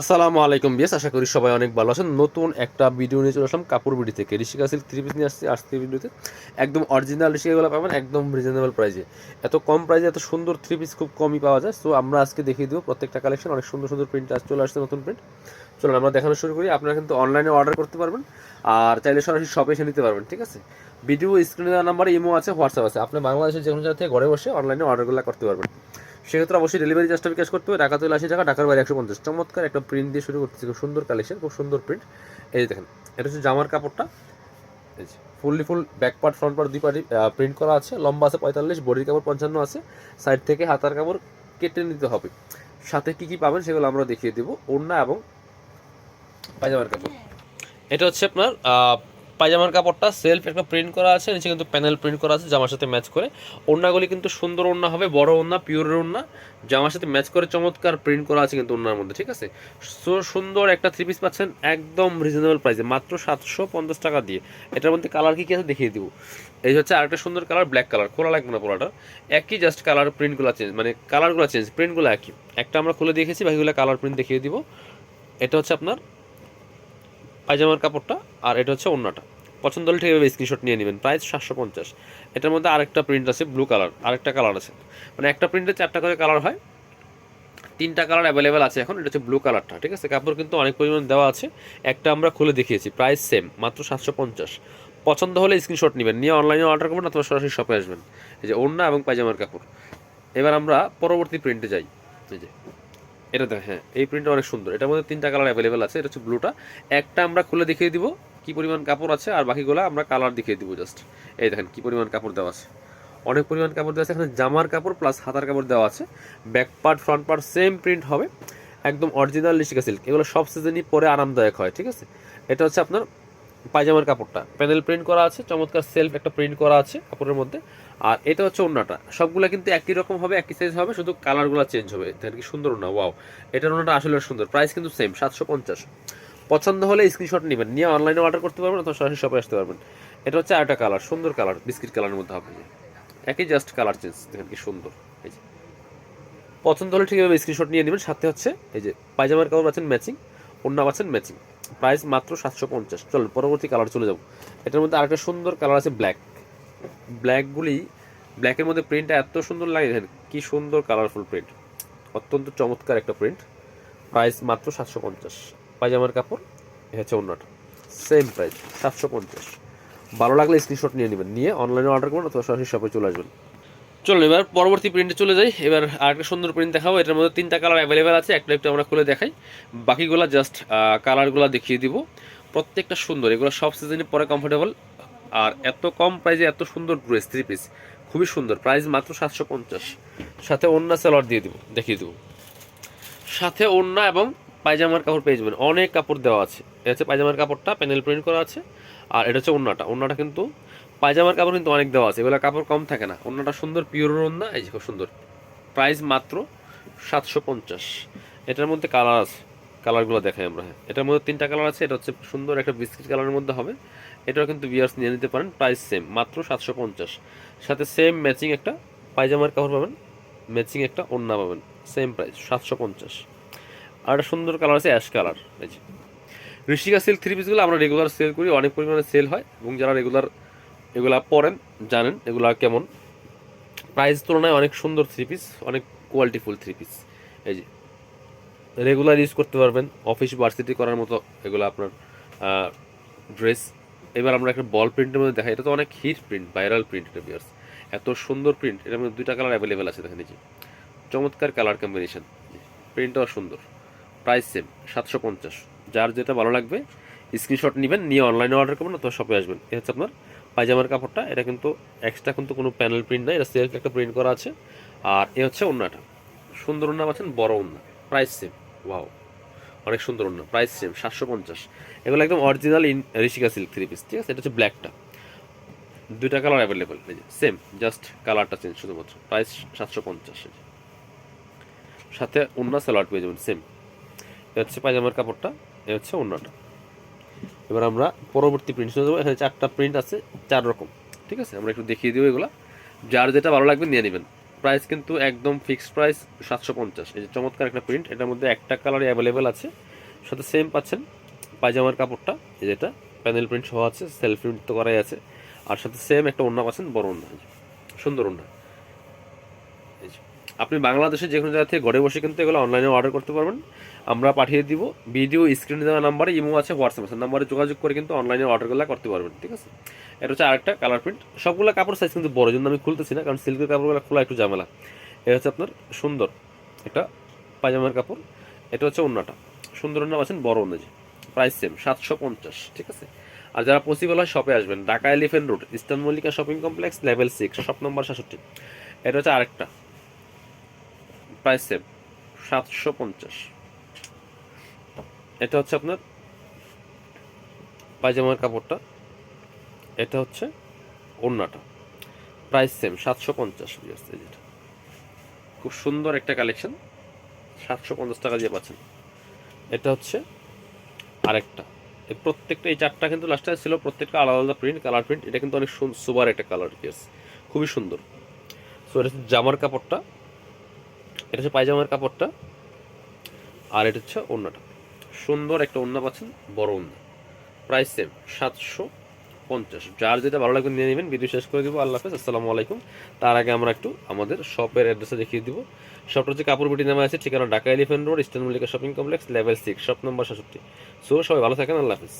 আসসালামু আলাইকুম বিয়াস আশা করি সবাই অনেক ভালো আছেন। নতুন একটা ভিডিও নিয়ে চলে আসলাম কাপড় বিডি থেকে। ঋষিকা সিল্ক থ্রি পিস নিয়ে আসছি আজকে ভিডিওতে একদম অরিজিনাল ঋষিকাগুলো পাবেন, একদম রিজনেবল প্রাইসে এত কম প্রাইসে এত সুন্দর থ্রি পিস খুব কমই পাওয়া যায়। সো আমরা আজকে দেখিয়ে দেবো প্রত্যেকটা কালেকশন অনেক সুন্দর সুন্দর প্রিন্ট আজ চলে আসছে নতুন প্রিন্ট চলুন আমরা দেখানো শুরু করি। আপনারা কিন্তু অনলাইনে অর্ডার করতে পারবেন আর চাইলে সরাসরি শপে এসে নিতে পারবেন, ঠিক আছে? ভিডিও স্ক্রিনে দেওয়া নাম্বারে ইমো আছে হোয়াটসঅ্যাপ আছে। আপনি বাংলাদেশের যে কোনো জায়গা থেকে ঘরে বসে অনলাইনে অর্ডারগুলো করতে পারবেন। সেক্ষেত্রে অবশ্যই ডেলিভারি চার্জটা বিকাশ করতে হবে। ঢাকা তুলে আশি টাকা ঢাকার বাইরে একশো পঞ্চাশ। চমৎকার একটা প্রিন্ট দিয়ে শুরু করতেছি। খুব সুন্দর কালেকশন খুব সুন্দর প্রিন্ট এই যে দেখেন, এটা হচ্ছে জামার কাপড়টা। এই যে fully full back part front part দুই পার্টি প্রিন্ট করা আছে। লম্বা আছে পঁয়তাল্লিশ, বডির কাপড় পঞ্চান্ন আছে। সাইড থেকে হাতার কাপড় কেটে নিতে হবে। সাথে কি কি পাবেন সেগুলো আমরা দেখিয়ে দেবো। ওড়না এবং পায়জামার কাপড়। এটা হচ্ছে আপনার পায়জামার কাপড়টা সেলফ একটা প্রিন্ট করা আছে, নিচে কিন্তু প্যানেল প্রিন্ট করা আছে, জামার সাথে ম্যাচ করে। ওড়নাগুলি কিন্তু সুন্দর ওড়না হবে, বড় ওড়না পিওরের ওড়না। জামার সাথে ম্যাচ করে চমৎকার প্রিন্ট করা আছে কিন্তু ওড়নার মধ্যে, ঠিক আছে? সো, সুন্দর একটা থ্রি পিস পাচ্ছেন, একদম রিজনেবল প্রাইসে মাত্র সাতশো পঞ্চাশ টাকা দিয়ে। এটার মধ্যে কালার কি কি আছে দেখিয়ে দিব। এই হচ্ছে আরেকটা সুন্দর কালার ব্ল্যাক কালার খোলা লাগবে না পোলাটা একই জাস্ট কালার প্রিন্টগুলো চেঞ্জ মানে কালারগুলো চেঞ্জ প্রিন্টগুলো একই। একটা আমরা খুলে দেখেছি, বাকিগুলো কালার প্রিন্ট দেখিয়ে দিব। এটা হচ্ছে আপনার পায়জামার কাপড়টা আর এটা হচ্ছে অন্যটা পছন্দ হলে ঠিকভাবে স্ক্রিনশট নিয়ে নেবেন। প্রাইস সাতশো পঞ্চাশ। এটার মধ্যে আরেকটা প্রিন্ট আছে ব্লু কালার আরেকটা কালার আছে। মানে একটা প্রিন্টে চারটা করে কালার হয়। তিনটা কালার অ্যাভেলেবেল আছে এখন, এটা হচ্ছে ব্লু কালারটা ঠিক আছে? কাপড় কিন্তু অনেক পরিমাণ দেওয়া আছে। একটা আমরা খুলে দেখিয়েছি প্রাইস সেম মাত্র সাতশো পঞ্চাশ। পছন্দ হলে স্ক্রিনশট নেবেন, নিয়ে অনলাইনে অর্ডার করবেন অথবা সরাসরি শপে আসবেন। এই যে ওড়না এবং পায়জামার কাপড়। এবার আমরা পরবর্তী প্রিন্টে যাই। এই যে এটা দেখ হ্যাঁ এই প্রিন্টটা অনেক সুন্দর। এটার মধ্যে তিনটা কালার অ্যাভেলেবেল আছে, এটা হচ্ছে ব্লুটা একটা আমরা খুলে দেখিয়ে দিব কি পরিমাণ কাপড় আছে, আর বাকিগুলো আমরা কালার দেখিয়ে দিব জাস্ট এই দেখেন কি পরিমাণ কাপড় দেওয়া আছে। অনেক পরিমাণ কাপড় দেওয়া আছে, এখানে জামার কাপড় প্লাস হাতার কাপড় দেওয়া আছে। Back part front part same print হবে। একদম অরিজিনাল লিশিকা সিল্ক এগুলো সব সিজনই পরে আরামদায়ক হয়, ঠিক আছে? এটা হচ্ছে আপনার পায়জামার কাপড়টা। প্যানেল প্রিন্ট করা আছে, চমৎকার সেলফ একটা প্রিন্ট করা আছে কাপড়ের মধ্যে। আর এটা হচ্ছে ওড়নাটা সবগুলো কিন্তু একই রকম হবে, একই সাইজ হবে, শুধু কালারগুলো চেঞ্জ হবে। দেখেন কি সুন্দর না ওয়াও এটার ওড়নাটা আসলে সুন্দর। প্রাইস কিন্তু সেম সাতশো পঞ্চাশ। পছন্দ হলে স্ক্রিনশট নেবেন। নিয়ে অনলাইনে অর্ডার করতে পারবেন অথবা সরাসরি শপে আসতে পারবেন। এটা হচ্ছে আরেকটা কালার সুন্দর কালার বিস্কিট কালারের মধ্যে হবে। একই জাস্ট কালার চেঞ্জ দেখেন কি সুন্দর। এই যে। পছন্দ হলে ঠিকভাবে স্ক্রিনশট নিয়ে নেবেন। সাথে হচ্ছে এই যে, পায়জামার কাপড় পাচ্ছেন ম্যাচিং ওড়না পাচ্ছেন ম্যাচিং প্রাইস মাত্র সাতশো পঞ্চাশ। চলুন পরবর্তী কালার চলে যাব। এটার মধ্যে আরেকটা সুন্দর কালার আছে ব্ল্যাক ব্ল্যাকগুলি ব্ল্যাকের মধ্যে প্রিন্টটা এত সুন্দর লাগে, দেখেন কি সুন্দর কালারফুল প্রিন্ট অত্যন্ত চমৎকার একটা প্রিন্ট প্রাইস মাত্র সাতশো পঞ্চাশ। পায়জামার কাপড় হচ্ছে অন্যটা। সেম প্রাইস সাতশো পঞ্চাশ। ভালো লাগলে স্ক্রিনশট নিয়ে নেবেন। নিয়ে অনলাইনে অর্ডার করবেন অথবা সরাসরি শপে চলে আসবেন। চলুন, এবার পরবর্তী প্রিন্টে চলে যাই। এবার আরেকটা সুন্দর প্রিন্ট দেখাবো। এটার মধ্যে তিনটা কালার অ্যাভেলেবেল আছে। একটা একটু আমরা খুলে দেখাই। বাকিগুলো জাস্ট কালারগুলো দেখিয়ে দিব। প্রত্যেকটা সুন্দর। এগুলো সব সিজনে পরে কমফোর্টেবল আর এত কম প্রাইসে এত সুন্দর ড্রেস থ্রি পিস খুবই সুন্দর। প্রাইস মাত্র সাতশো পঞ্চাশ। সাথে ওন্না সেলর দিয়ে দিব, দেখিয়ে দেবো। সাথে ওড়না এবং পায়জামার কাপড় পেয়ে যাবেন। অনেক কাপড় দেওয়া আছে। এটা হচ্ছে পায়জামার কাপড়টা প্যানেল প্রিন্ট করা আছে। আর এটা হচ্ছে ওড়নাটা। ওড়নাটা কিন্তু পায়জামার কাপড় কিন্তু অনেক দেওয়া আছে, এগুলো কাপড় কম থাকে না। অন্যটা সুন্দর পিওর ওড়না এই যে খুব সুন্দর। প্রাইস মাত্র সাতশো পঞ্চাশ। এটার মধ্যে কালার আছে কালারগুলো দেখাই আমরা। হ্যাঁ এটার মধ্যে তিনটা কালার আছে, এটা হচ্ছে সুন্দর একটা বিস্কিট কালারের মধ্যে হবে। এটাও কিন্তু বিয়ার্স নিয়ে নিতে পারেন প্রাইস সেম মাত্র সাতশো পঞ্চাশ। সাথে সেম ম্যাচিং একটা পায়জামার কাপড় পাবেন ম্যাচিং একটা ওড়না পাবেন সেম প্রাইস সাতশো পঞ্চাশ। আর একটা সুন্দর কালার আছে অ্যাশ কালার এই যে। ঋষিকা সিল্ক থ্রি পিসগুলো আমরা রেগুলার সেল করি, অনেক পরিমাণে সেল হয়, এবং যারা রেগুলার এগুলা পরেন, জানেন এগুলা কেমন। প্রাইস তুলনায় অনেক সুন্দর থ্রি পিস অনেক কোয়ালিটিফুল থ্রি পিস এই যে রেগুলার ইউজ করতে পারবেন অফিস ভার্সিটি করার মতো এগুলো আপনার ড্রেস এবার আমরা একটা বল প্রিন্টের মধ্যে দেখাই, এটা তো অনেক হিট প্রিন্ট ভাইরাল প্রিন্ট এটা বিয়ার্স এত সুন্দর প্রিন্ট এটার মধ্যে দুইটা কালার অ্যাভেলেবেল আছে, দেখেন যে। চমৎকার কালার কম্বিনেশন প্রিন্টটাও সুন্দর। প্রাইস সেম সাতশো পঞ্চাশ। যার যেটা ভালো লাগবে স্ক্রিনশট নেবেন, নিয়ে অনলাইনে অর্ডার করবেন, অথবা শপে আসবেন। এ হচ্ছে আপনার পায়জামার কাপড়টা, এটা কিন্তু এক্সট্রা কিন্তু কোনো প্যানেল প্রিন্ট নাই, এটা সেলফ একটা প্রিন্ট করা আছে। আর এ হচ্ছে অন্যটা সুন্দর অন্য আছেন বড় অন্য প্রাইস সেম ওয়াও অনেক সুন্দর অন্য প্রাইস সেম সাতশো পঞ্চাশ। এগুলো একদম original in Rishika silk three piece ঠিক আছে? এটা হচ্ছে ব্ল্যাকটা দুইটা কালার অ্যাভেলেবেল এই যে সেম জাস্ট কালারটা চেঞ্জ শুধুমাত্র। প্রাইস সাতশো পঞ্চাশ সাথে অন্য সালোয়ার পেয়ে যাবেন সেম এ হচ্ছে পায়জামার কাপড়টা, এ হচ্ছে অন্যটা এবার আমরা পরবর্তী প্রিন্ট শুনে দেবো এখানে চারটা প্রিন্ট আছে চার রকম। ঠিক আছে? আমরা একটু দেখিয়ে দিব এগুলো। যার যেটা ভালো লাগবে নিয়ে নেবেন। প্রাইস কিন্তু একদম ফিক্সড প্রাইস সাতশো পঞ্চাশ। এই যে চমৎকার একটা প্রিন্ট এটার মধ্যে একটা কালারই অ্যাভেলেবেল আছে। সাথে সেম পাচ্ছেন পায়জামার কাপড়টা। এই যেটা প্যানেল প্রিন্ট সহ আছে সেলফ প্রিন্ট তো করাই আছে। আর সাথে সেম একটা ওড়না পাচ্ছেন বড় ওড়না। এই যে, সুন্দর ওড়না। এই যে। আপনি বাংলাদেশে যে কোনো জায়গা থেকে ঘরে বসে কিন্তু এগুলো অনলাইনে অর্ডার করতে পারবেন। আমরা পাঠিয়ে দিব। ভিডিও স্ক্রিনে দেওয়া নাম্বারে ইমো আছে হোয়াটসঅ্যাপ আছে। নাম্বারে যোগাযোগ করে কিন্তু অনলাইনে অর্ডারগুলো করতে পারবেন, ঠিক আছে? এটা হচ্ছে আরেকটা কালার প্রিন্ট সবগুলো কাপড় সাইজ কিন্তু বড় জন্য আমি খুলতেছি না, কারণ সিল্কের কাপড়গুলো খোলা একটু ঝামেলা। এটা হচ্ছে আপনার সুন্দর একটা পায়জামার কাপড়। এটা হচ্ছে অন্যটা সুন্দর নাম আছেন বড় অনুযায়ী প্রাইস সেম সাতশো পঞ্চাশ, ঠিক আছে? আর যারা পসিবল হয় শপে আসবেন। Dhaka elephant road eastern Mallika shopping complex level six shop number সাতষট্টি। এটা হচ্ছে আরেকটা। প্রাইস সেম সাতশো পঞ্চাশ। এটা হচ্ছে আপনার পায়জামার কাপড়টা। এটা হচ্ছে ওড়নাটা। প্রাইস সেম সাতশো পঞ্চাশ যেটা। খুব সুন্দর একটা কালেকশন, সাতশো পঞ্চাশ টাকা দিয়ে পাচ্ছেন। এটা হচ্ছে আরেকটা। এই প্রত্যেকটা, এই চারটা কিন্তু লাস্টে ছিল, প্রত্যেকটা আলাদা আলাদা প্রিন্ট কালার প্রিন্ট এটা কিন্তু অনেক সুপার একটা কালার কেস খুবই সুন্দর। সো এটা জামার কাপড়টা। এটা হচ্ছে পায়জামার কাপড়টা, আর এটা হচ্ছে ওড়নাটা। সুন্দর একটা ওড়না পাচ্ছেন, বড় ওড়না। প্রাইস সেম সাতশো পঞ্চাশ। যার যেটা ভালো লাগবে নিয়ে নেবেন, ভিডিও শেষ করে দিব। আল্লাহ হাফেজ, আসসালামু আলাইকুম। তার আগে আমরা একটু আমাদের শপের অ্যাড্রেসে দেখিয়ে দিব। শপটা হচ্ছে কাপড় বিটি নামে আছে, ঠিকানা Dhaka elephant road, eastern Mallika shopping complex level six shop number সাতষট্টি। সো সবাই ভালো থাকেন, আল্লাহ হাফেজ।